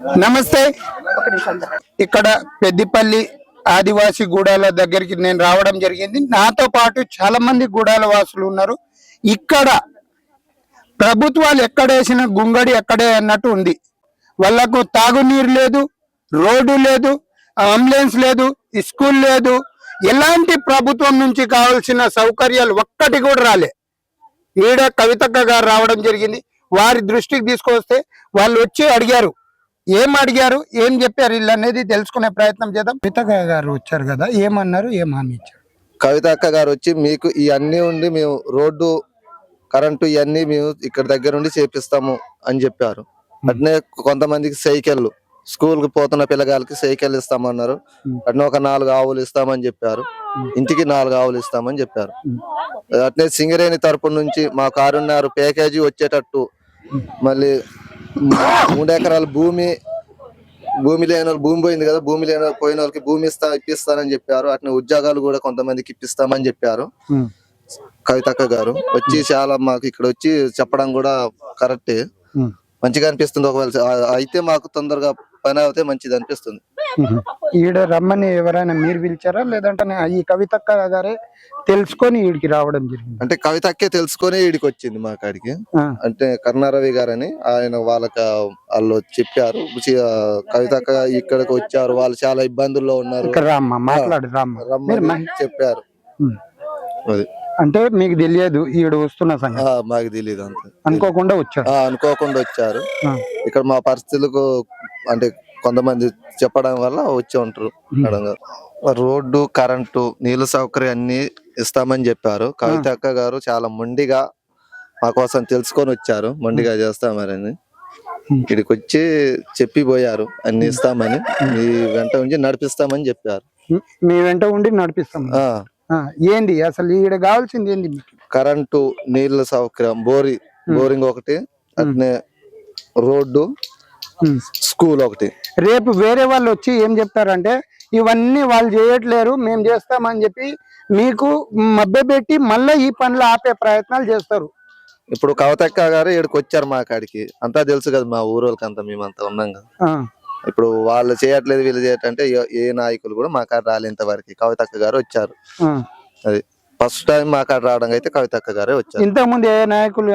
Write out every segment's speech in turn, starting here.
నమస్తే. ఇక్కడ పెద్దిపల్లి ఆదివాసి గూడాల దగ్గరికి నేను రావడం జరిగింది. నాతో పాటు చాలా మంది గూడాల వాసులు ఉన్నారు. ఇక్కడ ప్రభుత్వాలు ఎక్కడేసిన గుంగడి ఎక్కడే అన్నట్టు ఉంది. వాళ్ళకు తాగునీరు లేదు రోడ్డు లేదు అంబులెన్స్ లేదు స్కూల్ లేదు. ఎలాంటి ప్రభుత్వం నుంచి కావాల్సిన సౌకర్యాలు ఒక్కటి కూడా రాలే. ఈడ కవితక్క గారు రావడం జరిగింది. వారి దృష్టికి తీసుకొస్తే వాళ్ళు వచ్చి అడిగారు. ఏం అడిగారు? ఏం చెప్పారు? వీళ్ళు అనేది తెలుసుకునే ప్రయత్నం చేద్దాం. కవితక్క గారు వచ్చారు కదా ఏమన్నారు? ఏం హామీ ఇచ్చారు? కవిత అక్క గారు వచ్చి మీకు ఇవన్నీ ఉండి మేము రోడ్డు కరెంటు ఇవన్నీ మేము ఇక్కడ దగ్గర ఉండి చేపిస్తాము అని చెప్పారు. అట్నే కొంతమందికి సైకిళ్ళు స్కూల్కి పోతున్న పిల్లగాలకి సైకిల్ ఇస్తామన్నారు. అట్నే ఒక నాలుగు ఆవులు ఇస్తామని చెప్పారు. ఇంటికి నాలుగు ఆవులు ఇస్తామని చెప్పారు. అట్నే సింగరేణి తరపు నుంచి మా కారున్నర ప్యాకేజీ వచ్చేటట్టు. మళ్ళీ మూడు ఎకరాల భూమి భూమి లేని వాళ్ళు భూమి పోయింది కదా భూమి లేని పోయిన వాళ్ళకి భూమి ఇస్తా ఇప్పిస్తానని చెప్పారు. అట్నే ఉద్యోగాలు కూడా కొంతమందికి ఇప్పిస్తామని చెప్పారు. కవితక్క గారు వచ్చి చాలా మాకు ఇక్కడ వచ్చి చెప్పడం కూడా కరెక్టే. మంచిగా అనిపిస్తుంది ఒకవేళ. అయితే మాకు తొందరగా పని అవుతే మంచిది అనిపిస్తుంది. ఈడ రమ్మని ఎవరైనా మీరు పిలిచారా? లేదంటే ఈ కవితక్క గారే తెలుసుకొని ఈడికి రావడం జరిగింది. అంటే కవితక్కే తెలుసుకొని ఈడికి వచ్చింది మా కాడికి. అంటే కరుణారవి గారని ఆయన వాళ్ళకి వాళ్ళు చెప్పారు. కవితక్క ఇక్కడికి వచ్చారు. వాళ్ళు చాలా ఇబ్బందుల్లో ఉన్నారు. ఇక్కడ రామ్మ మాట్లాడు రామ్మ. మీరు రమ్మని మహి- చెప్పారు. అది. అంటే మీకు తెలియదు ఈడు వస్తున్న సంగతి. మాకు తెలియదు అంతే. అనుకోకుండా వచ్చారు అనుకోకుండా వచ్చారు. ఇక్కడ మా పరిస్థితులకు అంటే కొంతమంది చెప్పడం వల్ల వచ్చి ఉంటారు రోడ్డు కరెంటు నీళ్ళ సౌకర్యం అన్ని ఇస్తామని చెప్పారు. కవిత అక్క గారు చాలా మొండిగా మా కోసం తెలుసుకొని వచ్చారు. మొండిగా చేస్తామని. ఇక్కడికి వచ్చి చెప్పి పోయారు అన్ని ఇస్తామని. మీ వెంట ఉంచి నడిపిస్తామని చెప్పారు. మీ వెంట ఉండి నడిపిస్తాం. ఏంది? అసలు ఈడ కావాల్సింది ఏంది కరెంటు నీళ్ళ సౌకర్యం బోరి బోరింగ్ ఒకటి అట్నే రోడ్డు. స్కూల్ ఒకటి. రేపు వేరే వాళ్ళు వచ్చి ఏం చెప్తారంటే ఇవన్నీ వాళ్ళు చేయట్లేరు మేము చేస్తామని చెప్పి మీకు మభ్యపెట్టి మళ్ళీ ఈ పనులు ఆపే ప్రయత్నాలు చేస్తారు. ఇప్పుడు కవతక్క గారు ఇక్కడికి వచ్చారు మా కాడికి. అంతా తెలుసు కదా మా ఊరోళ్ళకి అంతా మేమంతా ఉన్నాం కదా. ఇప్పుడు వాళ్ళు చేయట్లేదు వీళ్ళు చేయటంటే ఏ- ఏ నాయకులు కూడా మా కాడ రాలే ఇంతవరకు కవితక్క గారు వచ్చారు. అది ఫస్ట్ టైం మా కాడ రావడం అయితే కవితక్క గారే వచ్చారు. ఇంతకుముందు ఏ నాయకులు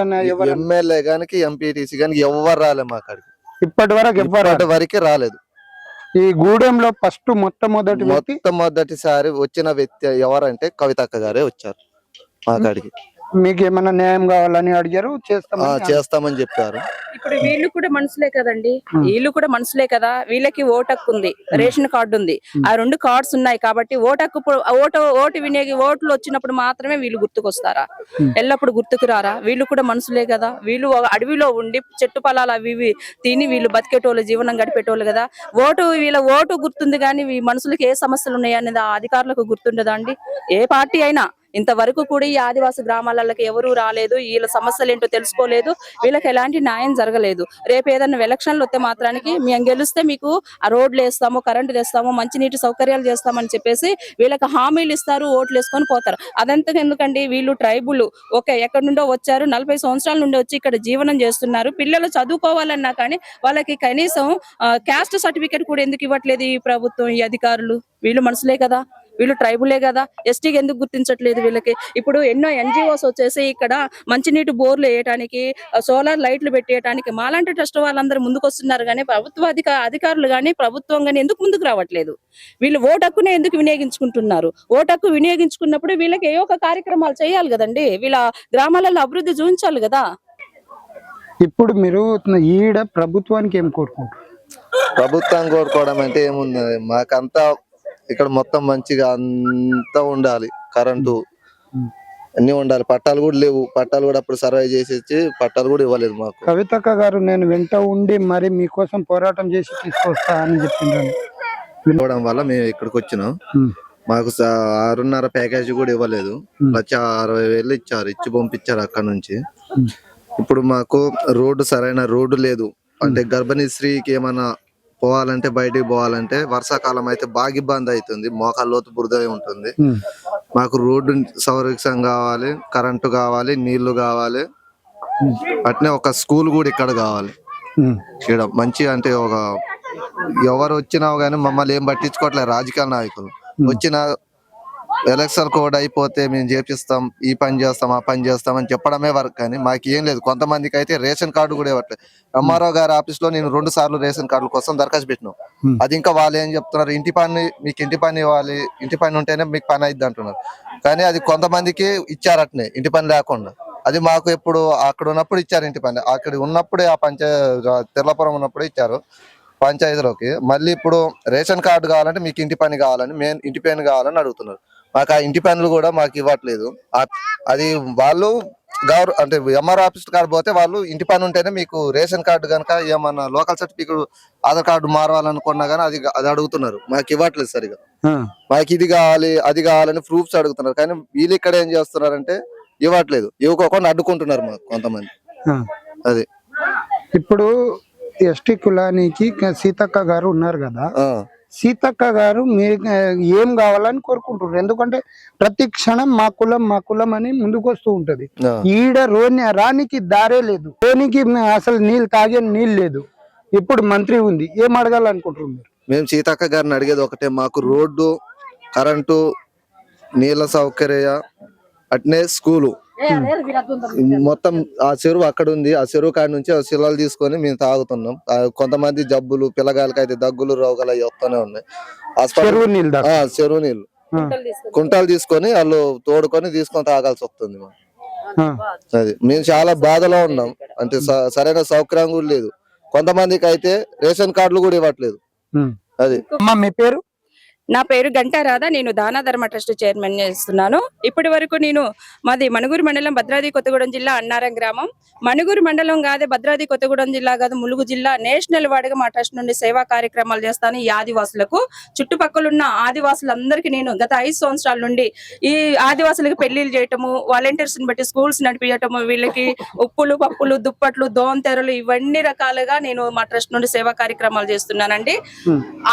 ఎమ్మెల్యే గానికి ఎంపీటీసీ గానికి ఎవరు రాలే మా కాడికి. ఇప్పటి వరకు ఇప్పటి వరకే రాలేదు. ఈ గూడెంలో ఫస్ట్ మొట్టమొదటి మొట్టమొదటిసారి వచ్చిన వ్యక్తి ఎవరంటే కవితక్క గారే వచ్చారు మా కాడికి. మీకు ఏమైనా న్యాయం కావాలని అడిగారు? ఆ, చేస్తామని చేస్తామని చెప్పారు. ఇప్పుడు వీళ్ళు కూడా మనుషులే కదండి. వీళ్ళు కూడా మనుషులే కదా. వీళ్ళకి ఓటు హక్కు ఉంది. రేషన్ కార్డు ఉంది. ఆ రెండు కార్డ్స్ ఉన్నాయి కాబట్టి ఓటు హక్కు పు- ఓటు ఓటు వినియోగి ఓట్లు వచ్చినప్పుడు మాత్రమే వీళ్ళు గుర్తుకొస్తారా? ఎల్లప్పుడు గుర్తుకు రారా? వీళ్ళు కూడా మనుషులే కదా. వీళ్ళు ఒక అడవిలో ఉండి చెట్టు పొలాలు అవి ఇవి తిని వీళ్ళు బతికేటోళ్ళు జీవనం గడిపేటోళ్ళు కదా. ఓటు వీళ్ళ ఓటు గుర్తుంది కానీ ఈ మనుషులకి ఏ సమస్యలు ఉన్నాయి అనేది ఆ అధికారులకు గుర్తుండదా అండి? ఏ పార్టీ అయినా. ఇంతవరకు కూడా ఈ ఆదివాసి గ్రామాలకి ఎవరు రాలేదు వీళ్ళ సమస్యలు ఏంటో తెలుసుకోలేదు వీళ్ళకి ఎలాంటి న్యాయం జరగలేదు. రేపు ఏదైనా ఎలక్షన్లు వస్తే మాత్రానికి మేము గెలిస్తే మీకు ఆ రోడ్లు వేస్తాము కరెంటు తెస్తాము మంచినీటి సౌకర్యాలు చేస్తామని చెప్పేసి వీళ్ళకి హామీలు ఇస్తారు ఓట్లు వేసుకొని పోతారు. అదంతా ఎందుకండి? వీళ్ళు ట్రైబుల్. ఓకే ఎక్కడి నుండో వచ్చారు నలభై సంవత్సరాల నుండి వచ్చి ఇక్కడ జీవనం చేస్తున్నారు. పిల్లలు చదువుకోవాలన్నా కానీ వాళ్ళకి కనీసం క్యాస్ట్ సర్టిఫికేట్ కూడా ఎందుకు ఇవ్వట్లేదు ఈ ప్రభుత్వం ఈ అధికారులు? వీళ్ళు మనసులే కదా. వీళ్ళు ట్రైబులే కదా. ఎస్టీకి ఎందుకు గుర్తించట్లేదు వీళ్ళకి? ఇప్పుడు ఎన్నో ఎన్జిఓస్ వచ్చేసి ఇక్కడ మంచినీటి బోర్లు వేయడానికి సోలార్ లైట్లు పెట్టేయడానికి మాలాంటి ట్రస్ట్ వాళ్ళందరూ ముందుకు వస్తున్నారు కానీ ప్రభుత్వ అధిక అధికారులు కానీ ప్రభుత్వం కానీ ఎందుకు ముందుకు రావట్లేదు? వీళ్ళు ఓటు హక్కునే ఎందుకు వినియోగించుకుంటున్నారు? ఓటు హక్కు వినియోగించుకున్నప్పుడు వీళ్ళకి ఏ ఒక కార్యక్రమాలు చేయాలి కదండి? వీళ్ళ గ్రామాలలో అభివృద్ధి చూపించాలి కదా. ఇప్పుడు మీరు ఈడ ప్రభుత్వానికి ఏం కోరుకుంటారు ప్రభుత్వం కోరుకోవడం అంటే ఏముంది? మాకంతా ఇక్కడ మొత్తం మంచిగా అంతా ఉండాలి. కరెంటు అన్ని ఉండాలి. పట్టాలు కూడా లేవు. పట్టాలు కూడా అప్పుడు సర్వే చేసేసి పట్టాలు కూడా ఇవ్వలేదు మాకు. కవితక్క గారు నేను వెంట ఉండి మరి మీకోసం పోరాటం చేసి తీసుకొస్తా అని చెప్పిండ్రు. ఇవ్వడం వల్ల మేము ఇక్కడికి వచ్చినాం. మాకు ఆరున్నర ప్యాకేజీ కూడా ఇవ్వలేదు. లక్ష అరవై వేలు ఇచ్చారు. ఇచ్చి పంపించారు అక్కడ నుంచి. ఇప్పుడు మాకు రోడ్డు సరైన రోడ్డు లేదు. అంటే గర్భిణీ స్త్రీకి ఏమైనా పోవాలంటే బయటికి పోవాలంటే వర్షాకాలం అయితే బాగా ఇబ్బంది అవుతుంది. మోకాళ్ళ లోతు బురద ఉంటుంది. మాకు రోడ్డు సౌరక్షం కావాలి కరెంటు కావాలి నీళ్ళు కావాలి. అట్నే ఒక స్కూల్ కూడా ఇక్కడ కావాలి. ఇక్కడ మంచి అంటే ఒక ఎవరు వచ్చినా గానీ మమ్మల్ని ఏం పట్టించుకోవట్లేదు రాజకీయ నాయకులు. వచ్చిన ఎలక్షన్ కోడ్ అయిపోతే మేము చేపిస్తాం ఈ పని చేస్తాం ఆ పని చేస్తాం అని చెప్పడమే వరకు కానీ మాకు ఏం లేదు. కొంతమందికి అయితే రేషన్ కార్డు కూడా ఇవ్వట్లేదు ఎంఆర్ఓ గారి ఆఫీస్లో నేను రెండు సార్లు రేషన్ కార్డుల కోసం దరఖాస్తు పెట్టినాం. అది ఇంకా వాళ్ళు ఏం చెప్తున్నారు? ఇంటి పని మీకు ఇంటి పని ఇవ్వాలి. ఇంటి పని ఉంటేనే మీకు పని అయిద్ది అంటున్నారు. కానీ అది కొంతమందికి ఇచ్చారట్నే ఇంటి పని లేకుండా. అది మాకు ఎప్పుడు అక్కడ ఉన్నప్పుడు ఇచ్చారు ఇంటి పని. అక్కడ ఉన్నప్పుడే ఆ పంచాయ తెల్లపురం ఉన్నప్పుడే ఇచ్చారు పంచాయతీలోకి. మళ్ళీ ఇప్పుడు రేషన్ కార్డు కావాలంటే మీకు ఇంటి పని కావాలని మెయిన్ ఇంటి పని కావాలని అడుగుతున్నారు. మాకు ఆ ఇంటి పనులు కూడా మాకు ఇవ్వట్లేదు. అది వాళ్ళు గౌర అంటే ఎంఆర్ ఆఫీస్ కార్డు పోతే వాళ్ళు ఇంటి పని ఉంటేనే మీకు రేషన్ కార్డు కనుక ఏమన్నా లోకల్ సర్టిఫికేట్ ఆధార్ కార్డు మారవాలనుకున్నా కానీ అది అది అడుగుతున్నారు. మాకు ఇవ్వట్లేదు సరిగా. మాకు ఇది కావాలి అది కావాలని ప్రూఫ్స్ అడుగుతున్నారు. కానీ వీళ్ళు ఇక్కడ ఏం చేస్తున్నారంటే ఇవ్వట్లేదు. ఇవ్వకోకుండా అడ్డుకుంటున్నారు మాకు కొంతమంది. అది. ఇప్పుడు ఎస్టీ కులానికి సీతక్క గారు ఉన్నారు కదా. సీతక్క గారు ఆ, ఏం కావాలని కోరుకుంటున్నారు. ఎందుకంటే ప్రతి క్షణం మా కులం మా కులం అని ముందుకు వస్తూ ఉంటది. ఈడ రోని రానికి దారే లేదు. రోనికి అసలు నీళ్ళు తాగే నీళ్ళు లేదు. ఇప్పుడు మంత్రి ఉంది. ఏం అడగాలనుకుంటున్నారు మీరు? మేము సీతక్క గారిని అడిగేది ఒకటే. మాకు రోడ్డు కరెంటు నీళ్ళ సౌకర్య అట్నే స్కూలు. మొత్తం ఆ చెరువు అక్కడ ఉంది ఆ చెరువు కాడి నుంచి ఆ శిలలు తీసుకొని మేము తాగుతున్నాం. కొంతమంది జబ్బులు పిల్లగాళ్ళకి అయితే దగ్గులు రోగాలు అవి వస్తూనే ఉన్నాయి. చెరువు నీళ్ళు దాకా ఆ, చెరువు నీళ్ళు. ఆ, కుంటాలు తీసుకొని వాళ్ళు తోడుకొని తీసుకొని తాగాల్సి వస్తుంది అది. మేము చాలా బాధలో ఉన్నాం. అంటే స- సరైన సౌకర్యం కూడా లేదు. కొంతమందికి అయితే రేషన్ కార్డులు కూడా ఇవ్వట్లేదు. అది. అమ్మా మీ పేరు? నా పేరు గంటా రాధా నేను దానా ధర్మ ట్రస్ట్ చైర్మన్ చేస్తున్నాను. ఇప్పటి వరకు నేను మాది మణుగూరు మండలం భద్రాద్రి కొత్తగూడెం జిల్లా అన్నారం గ్రామం. మణుగూరు మండలం కాదే భద్రాద్రి కొత్తగూడెం జిల్లా కాదు ములుగు జిల్లా నేషనల్ వార్డుగా మా ట్రస్ట్ నుండి సేవా కార్యక్రమాలు చేస్తాను ఈ ఆదివాసులకు. చుట్టుపక్కల ఉన్న ఆదివాసులందరికీ నేను గత ఐదు సంవత్సరాల నుండి ఈ ఆదివాసులకు పెళ్ళిళ్ళు చేయటము వాలంటీర్స్ని బట్టి స్కూల్స్ నడిపించటము వీళ్ళకి ఉప్పులు పప్పులు దుప్పట్లు దోంతెరలు ఇవన్నీ రకాలుగా నేను మా ట్రస్ట్ నుండి సేవా కార్యక్రమాలు చేస్తున్నానండి.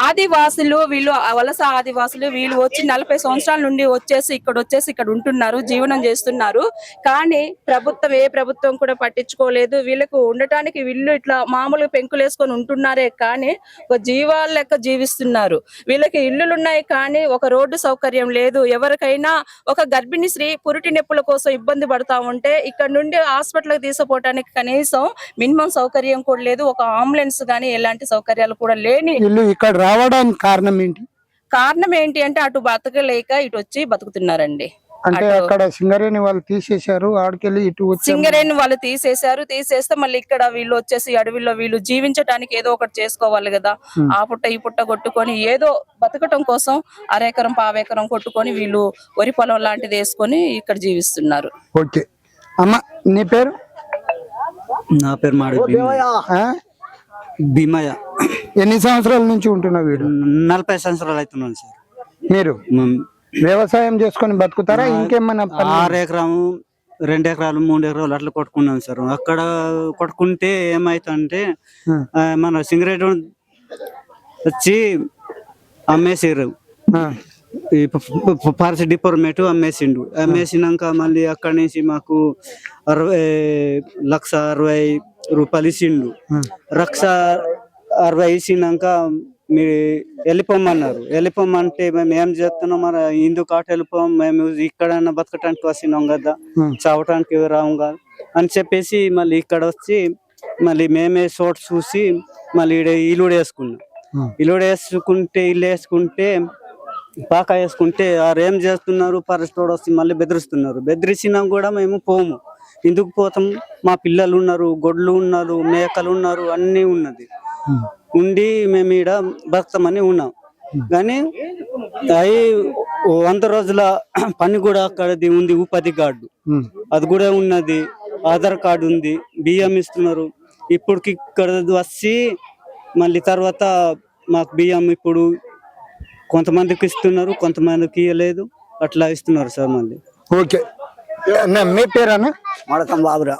ఆదివాసులు వీళ్ళు వలస ఆదివాసులు? వీళ్ళు వచ్చి నలభై సంవత్సరాల నుండి వచ్చేసి ఇక్కడ వచ్చేసి ఇక్కడ ఉంటున్నారు జీవనం చేస్తున్నారు. కానీ ప్రభుత్వం ఏ ప్రభుత్వం కూడా పట్టించుకోలేదు. వీళ్ళకు ఉండటానికి వీళ్ళు ఇట్లా మామూలుగా పెంకులేసుకొని ఉంటున్నారే కానీ ఒక జీవాల లెక్క జీవిస్తున్నారు. వీళ్ళకి ఇల్లులు ఉన్నాయి కానీ ఒక రోడ్డు సౌకర్యం లేదు. ఎవరికైనా ఒక గర్భిణీ స్త్రీ పురిటి నొప్పుల కోసం ఇబ్బంది పడతా ఉంటే ఇక్కడ నుండి హాస్పిటల్కి తీసుకుపోవడానికి కనీసం మినిమం సౌకర్యం కూడా లేదు. ఒక అంబులెన్స్ కానీ ఎలాంటి సౌకర్యాలు కూడా లేని ఇల్లు ఇక్కడ రావడానికి కారణం ఏంటి? కారణం ఏంటి అంటే అటు బతకలేక ఇటు వచ్చి బతుకుతున్నారండి. అంటే అక్కడ సింగరేణి వాళ్ళు తీసేశారు ఆడికెళ్ళి ఇటు వచ్చి సింగరేణి వాళ్ళు తీసేశారు తీసేస్తే మళ్ళీ ఇక్కడ వీళ్ళు వచ్చేసి అడవిలో వీళ్ళు జీవించడానికి ఏదో ఒకటి చేసుకోవాలి కదా. ఆ పుట్ట ఈ పుట్ట కొట్టుకొని ఏదో బతకటం కోసం అరెకరం పావెకరం కొట్టుకొని వీళ్ళు వరి పొలం లాంటిది వేసుకొని ఇక్కడ జీవిస్తున్నారు. ఓకే. అమ్మ నీ పేరు? నా పేరు మాడి భీమయ్య. ఎన్ని సంవత్సరాల నుంచి ఉంటున్నావు వీడు? నలభై సంవత్సరాలు అవుతున్నాను సార్. మీరు? వ్యవసాయం చేసుకొని బతుకుతారా? ఇంకేమన్నా ఆరు ఎకరాము రెండు ఎకరాలు మూడు ఎకరాలు అట్లా కొట్టుకున్నాం సార్. అక్కడ కొట్టుకుంటే ఏమైతుందంటే మన సింగరేట్ వచ్చి అమ్మేసారు ఫారెస్ట్ డిపార్ట్మెంట్ అమ్మేసిండు. అమ్మేసినాక మళ్ళీ అక్కడి నుంచి మాకు అరవై లక్ష అరవై రూపాయలు ఇచ్చిండు. లక్ష అరవై ఇచ్చినాక మీరు వెళ్ళిపోమన్నారు. వెళ్ళిపోమంటే మేము ఏం చేస్తున్నాం? మరి ఇందుకు అటు వెళ్ళిపోం. మేము ఇక్కడన్నా బతకటానికి వస్తున్నాం కదా. చావటానికి రాము కదా. అని చెప్పేసి మళ్ళీ ఇక్కడ వచ్చి మళ్ళీ మేమే చోటు చూసి మళ్ళీ ఈడ ఇల్లు వేసుకున్నాం. ఇల్లు వేసుకుంటే ఇల్లు వేసుకుంటే పాక వేసుకుంటే వారు ఏం చేస్తున్నారు? ఫారెస్ట్ వాడు వచ్చి మళ్ళీ బెదిరిస్తున్నారు. బెదిరించినా కూడా మేము పోము. ఎందుకు పోతాం. మా పిల్లలు ఉన్నారు గొడ్లు ఉన్నారు మేకలు ఉన్నారు అన్నీ ఉన్నది. ఉండి మేము ఈడ బతకమని ఉన్నాం. కానీ అవి వంద రోజుల పని కూడా అక్కడది ఉంది ఉపాధి కార్డు. అది కూడా ఉన్నది. ఆధార్ కార్డు ఉంది. బియ్యం ఇస్తున్నారు. ఇప్పటికి ఇక్కడ వచ్చి మళ్ళీ తర్వాత మాకు బియ్యం ఇప్పుడు కొంతమందికి ఇస్తున్నారు కొంతమందికి ఇవ్వలేదు అట్లా ఇస్తున్నారు సార్ మళ్ళీ. ఓకే. అన్న మీ పేరన్నా మడకం బాబురా?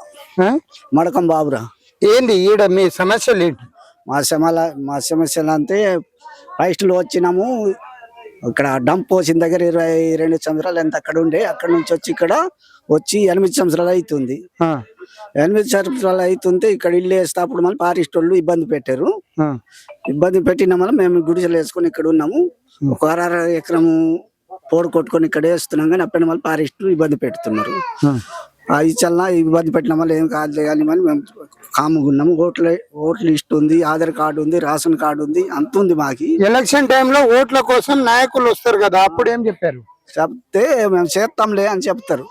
మడకం బాబురా. ఏంది ఈడ మీ సమస్యలు ఏంటి? మా సమల మా సమస్యలు అంతే ఫస్ట్లో వచ్చినాము. ఇక్కడ డంప్ పోసిన దగ్గర ఇరవై రెండు సంవత్సరాలు ఎంత అక్కడ ఉండే అక్కడ నుంచి వచ్చి ఇక్కడ వచ్చి ఎనిమిది సంవత్సరాలు అవుతుంది ఎనిమిది సంవత్సరాలు అవుతుంటే ఇక్కడ ఇల్లు వేస్తే అప్పుడు మళ్ళీ పారిస్ట్ వాళ్ళు ఇబ్బంది పెట్టారు. ఇబ్బంది పెట్టిన వల్ల మేము గుడిసెలు వేసుకొని ఇక్కడ ఉన్నాము. ఒక అర ఎకరము పోడు కొట్టుకొని ఇక్కడ వేస్తున్నాం కానీ అప్పుడు మళ్ళీ పారిస్ట్ ఇబ్బంది పెడుతున్నారు. ఇచ్చల్లా ఇబ్బంది పెట్టిన వల్ల ఏం కాదులే కానీ మళ్ళీ మేము కాముగా ఉన్నాము ఓట్ల ఓట్ల లిస్ట్ ఉంది ఆధార్ కార్డు ఉంది రేషన్ కార్డు ఉంది అంత ఉంది మాకి. ఎలక్షన్ టైంలో ఓట్ల కోసం నాయకులు వస్తారు కదా అప్పుడు ఏం చెప్పారు? చెప్తే మేము చేస్తాంలే అని చెప్తారు?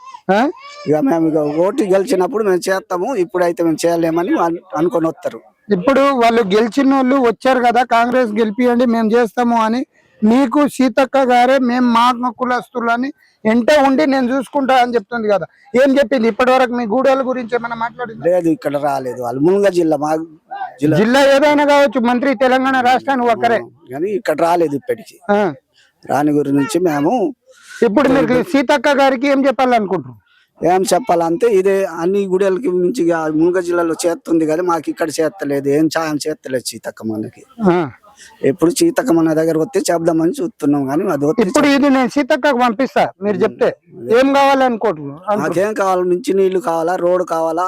ఇక మేము ఇక ఓటు గెలిచినప్పుడు మేము చేస్తాము ఇప్పుడైతే మేము చేయలేమని అను- అనుకొని వస్తారు. ఇప్పుడు వాళ్ళు గెలిచిన వాళ్ళు వచ్చారు కదా కాంగ్రెస్ గెలిపియండి మేము చేస్తాము అని మీకు సీతక్క గారే మేము మా కులస్తులని ఎంట ఉండి నేను చూసుకుంటా అని చెప్తుంది కదా. ఏం చెప్పింది? ఇప్పటి వరకు మీ గూడెల గురించి ఏమైనా మాట్లాడింది? లేదు ఇక్కడ రాలేదు. వాళ్ళు మునుగ జిల్లా మా జిల్లా. ఏదైనా కావచ్చు మంత్రి తెలంగాణ రాష్ట్రానికి ఒక్కరే. కానీ ఇక్కడ రాలేదు ఇప్పటికి. రాని గురించి మేము ఇప్పుడు మీరు సీతక్క గారికి ఏం చెప్పాలనుకుంటున్నారు? ఏం చెప్పాలంటే ఇదే అన్ని గుడెలకి నుంచి ఇక మునుగ జిల్లాలో చేస్తుంది కదా మాకు ఇక్కడ చేస్తలేదు. ఏం సాయం చేస్తలేదు చీతక్క మనకి. ఎప్పుడు చీతక్క మన దగ్గర వస్తే చెప్దామని చూస్తున్నాం కానీ అది ఇప్పుడు ఇది నేను సీతక్కకు పంపిస్తా మీరు చెప్తే. ఏం కావాలనుకుంటున్నారు మాకేం కావాలి? నుంచి నీళ్ళు కావాలా? రోడ్ కావాలా?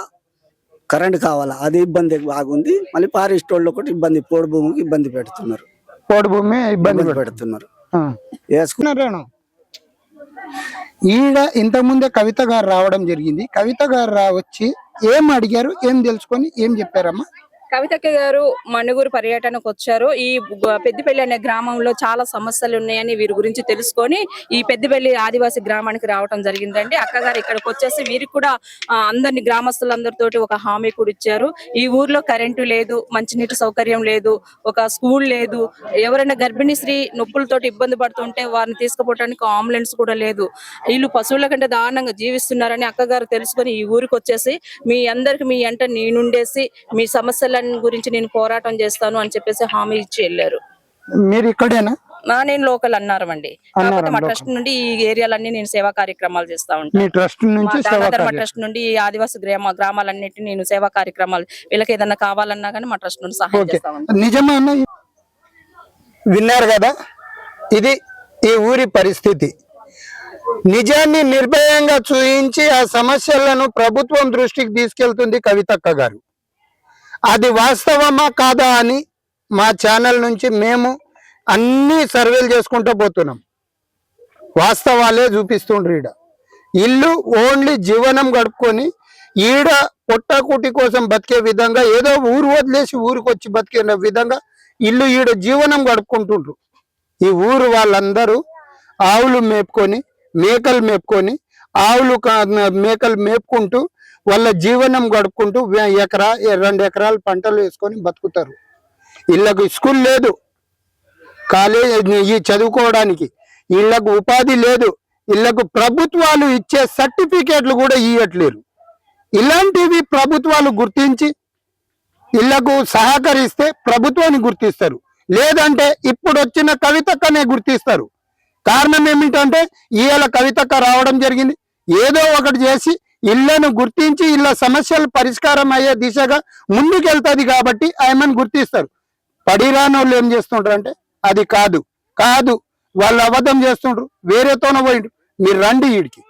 కరెంట్ కావాలా? అది ఇబ్బంది బాగుంది. మళ్ళీ ఫారెస్ట్ వాళ్ళు ఒకటి ఇబ్బంది పోడు భూమికి ఇబ్బంది పెడుతున్నారు. పోడు భూమి ఇబ్బంది. పెడుతున్నారు. ఆ. వేసుకున్నారు రేణు. ఈడ ఇంతకుముందే కవిత గారు రావడం జరిగింది. కవిత గారు రా వచ్చి ఏం అడిగారు? ఏం తెలుసుకొని ఏం చెప్పారమ్మా? కవితక్క గారు మణుగూరు పర్యటనకు వచ్చారు. ఈ పెద్దపల్లి అనే గ్రామంలో చాలా సమస్యలు ఉన్నాయని వీరి గురించి తెలుసుకొని ఈ పెద్దపల్లి ఆదివాసి గ్రామానికి రావడం జరిగిందండి. అక్కగారు ఇక్కడికి వచ్చేసి వీరికి కూడా ఆ, అందరిని గ్రామస్తులందరితోటి ఒక హామీ కూడా ఇచ్చారు. ఈ ఊర్లో కరెంటు లేదు మంచినీటి సౌకర్యం లేదు ఒక స్కూల్ లేదు ఎవరైనా గర్భిణీ స్త్రీ నొప్పులతో ఇబ్బంది పడుతుంటే వారిని తీసుకుపోవడానికి అంబులెన్స్ కూడా లేదు. వీళ్ళు పశువుల కంటే దారుణంగా జీవిస్తున్నారని అక్కగారు తెలుసుకొని ఈ ఊరికి వచ్చేసి మీ అందరికి మీ అంట నేనుండేసి మీ సమస్యల గురించి నేను పోరాటం చేస్తాను అని చెప్పేసి హామీ ఇచ్చి వెళ్ళారు. మీరు ఇక్కడేనా? నా నేను లోకల్ అన్నారమండి కాకపోతే మా ట్రస్ట్ నుండి ఈ ఏరియాలన్నీ నేను సేవా కార్యక్రమాలు చేస్తా ఉంటాను ట్రస్ట్ నుంచి. ట్రస్ట్ నుండి ఈ ఆదివాసి గ్రామ గ్రామాలన్నిటిని నేను సేవా కార్యక్రమాలు వీళ్ళకి ఏదైనా కావాలన్నా కానీ మా ట్రస్ట్ నుండి సహాయం చేస్తా నిజమా విన్నారు కదా? ఇది ఈ ఊరి పరిస్థితి. నిజాన్ని నిర్భయంగా చూయించి ఆ సమస్యలను ప్రభుత్వం దృష్టికి తీసుకెళ్తుంది కవితక్క గారు. అది వాస్తవమా కాదా అని మా ఛానల్ నుంచి మేము అన్ని సర్వేలు చేసుకుంటూ పోతున్నాం. వాస్తవాలే చూపిస్తుండ్రు ఈడ. ఇల్లు ఓన్లీ జీవనం గడుపుకొని ఈడ పొట్టకుటి కోసం బతికే విధంగా ఏదో ఊరు వదిలేసి ఊరికి వచ్చి బతికే విధంగా ఇల్లు ఈడ జీవనం గడుపుకుంటుండ్రు. ఈ ఊరు వాళ్ళందరూ ఆవులు మేపుకొని మేకలు మేపుకొని ఆవులు కా- మేకలు మేపుకుంటూ వాళ్ళ జీవనం గడుపుకుంటూ ఎకరా రెండు ఎకరాలు పంటలు వేసుకొని బతుకుతారు. ఇళ్ళకు స్కూల్ లేదు. కాలేజ్ ఈ చదువుకోవడానికి వీళ్ళకు ఉపాధి లేదు. వీళ్ళకు ప్రభుత్వాలు ఇచ్చే సర్టిఫికేట్లు కూడా ఇవ్వట్లేరు ఇలాంటివి ప్రభుత్వాలు గుర్తించి ఇళ్ళకు సహకరిస్తే ప్రభుత్వాన్ని గుర్తిస్తారు. లేదంటే ఇప్పుడు వచ్చిన కవితక్కనే గుర్తిస్తారు. కారణం ఏమిటంటే ఈయల కవితక్క రావడం జరిగింది. ఏదో ఒకటి చేసి ఇళ్ళను గుర్తించి ఇళ్ళ సమస్యలు పరిష్కారం అయ్యే దిశగా ముందుకెళ్తుంది కాబట్టి ఆయమని గుర్తిస్తారు. పడిరాని వాళ్ళు ఏం చేస్తుంటారు అంటే అది కాదు కాదు వాళ్ళు అబద్ధం చేస్తుండ్రు వేరేతోనే పోయిండ్రు. మీరు రండి వీడికి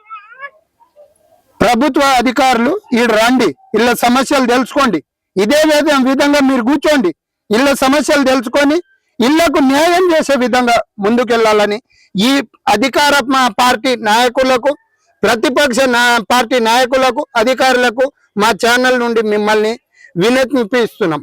ప్రభుత్వ అధికారులు ఈడు రండి ఇళ్ళ సమస్యలు తెలుసుకోండి. ఇదే విధం విధంగా మీరు కూర్చోండి ఇళ్ళ సమస్యలు తెలుసుకొని ఇళ్ళకు న్యాయం చేసే విధంగా ముందుకెళ్ళాలని ఈ అధికార పార్టీ నాయకులకు ప్రతిపక్ష నా- పార్టీ నాయకులకు అధికారులకు మా ఛానల్ నుండి మిమ్మల్ని వినతిపిస్తున్నాం